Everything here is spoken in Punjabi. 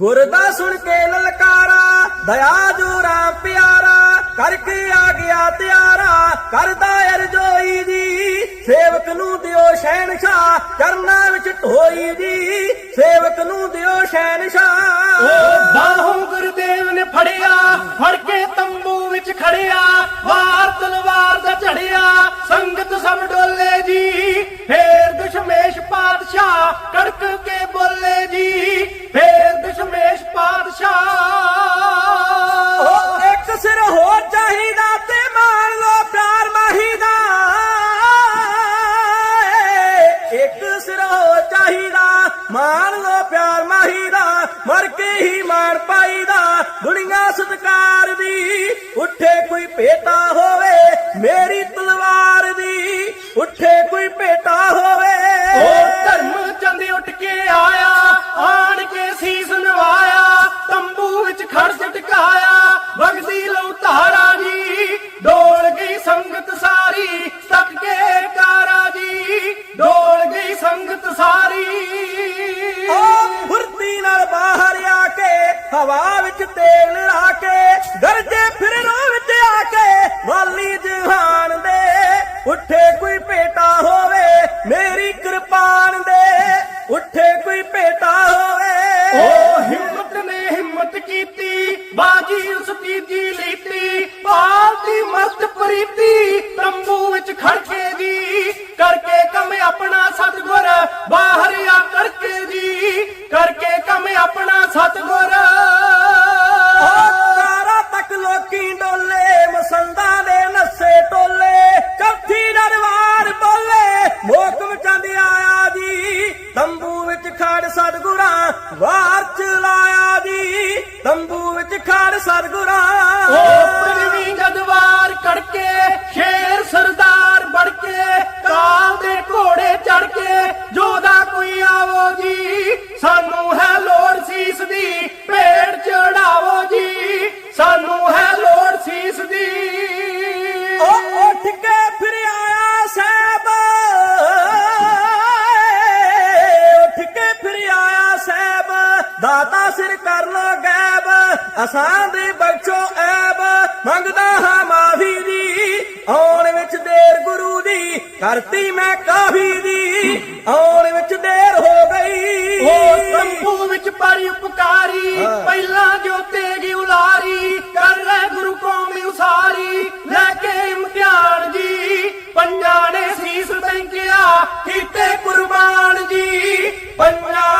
ਗੁਰ ਸੁਣ ਕੇ ਲਲਕਾਰਾ, ਦਇਆ ਜੋ ਰਾਮ ਪਿਆਰਾ, ਕਰਕੇ ਆ ਗਿਆ ਤਿਆਰਾ, ਕਰਦਾ ਅਰਜੋਈ ਜੀ। ਸੇਵਕ ਨੂੰ ਦਿਓ ਸ਼ਾ ਕਰਨਾ ਵਿੱਚ ਢੋਈ ਜੀ। ਸੇਵਕ ਨੂੰ ਦਿਓ ਸ਼ਾ ਬਾਹੋਂ ਗੁਰਦੇ ਚਾਹੀਦਾ ਮਾਣ ਲੋ ਪਿਆਰ ਮਾਹੀ ਦਾ, ਮਰ ਕੇ ਹੀ ਮਾਣ ਪਾਈਦਾ ਦੁਨੀਆ ਸਤਕਾਰ ਦੀ, ਉੱਠੇ ਕੋਈ ਭੇਟਾ ਹੋਵੇ, ਮੇਰੀ ਤਲਵਾਰ ਦੀ, ਉੱਠੇ ਕੋਈ ਭੇਟਾ ਹੋਵੇ। ਹਵਾ ਵਿੱਚ ਤੇਲ ਲਾ ਕੇ ਗਰਜੇ ਫਿਰਨੋਂ ਵਿੱਚ ਆ ਕੇ, ਵਾਲੀ ਜਹਾਨ ਦੇ ਉੱਠੇ ਕੋਈ ਭੇਟਾ ਹੋਵੇ, ਮੇਰੀ ਕਿਰਪਾਨ ਦੇ ਉੱਠੇ ਕੋਈ ਭੇਟਾ ਹੋਵੇ। ਉਹ ਹਿੰਮਤ ਨੇ ਹਿੰਮਤ ਕੀਤੀ, ਬਾਜੀ ਉਸ ਤੀਜੀ ਲੀਤੀ ਪਾਲਦੀ ਮਸਤ ਪ੍ਰੀਤੀ, ਤੰਬੂ ਵਿੱਚ ਖੜ ਕੇ ਖੜ ਵਾਰ ਚਲਾਇਆ ਜੀ ਤੰਬੂ ਵਿੱਚ ਖੜ ਸਤਗੁਰਾਂ ਕਰਨਾ ਗੈਬ ਅਸਾਂ ਦੇ ਬਖਸ਼ੋ ਐਬ। ਮੰਗਦਾ ਹਾਂ ਮਾਫੀ ਦੀ। ਆਉਣ ਵਿੱਚ ਦੇਰ ਗੁਰੂ ਦੀ। ਕਰਤੀ ਮੈਂ ਕਾਫੀ ਦੀ। ਆਉਣ ਵਿੱਚ ਦੇਰ ਹੋ ਗਈ। ਹੋ ਸੰਭੂ ਵਿੱਚ ਪੜੀ ਉਪਕਾਰੀ। ਪਹਿਲਾਂ ਜੋ ਤੇਗੀ ਉਲਾਰੀ। ਕਰ ਲੈ ਗੁਰੂ ਕੌਮ ਉਸਾਰੀ। ਲੈ ਕੇ ਇਮਤਿਹਾਨ ਜੀ। ਪੰਜਾਂ ਨੇ ਸੀਸ ਤੈਂਕਿਆ ਕੀਤੇ ਕੁਰਬਾਨ ਜੀ। ਪੰਜਾਂ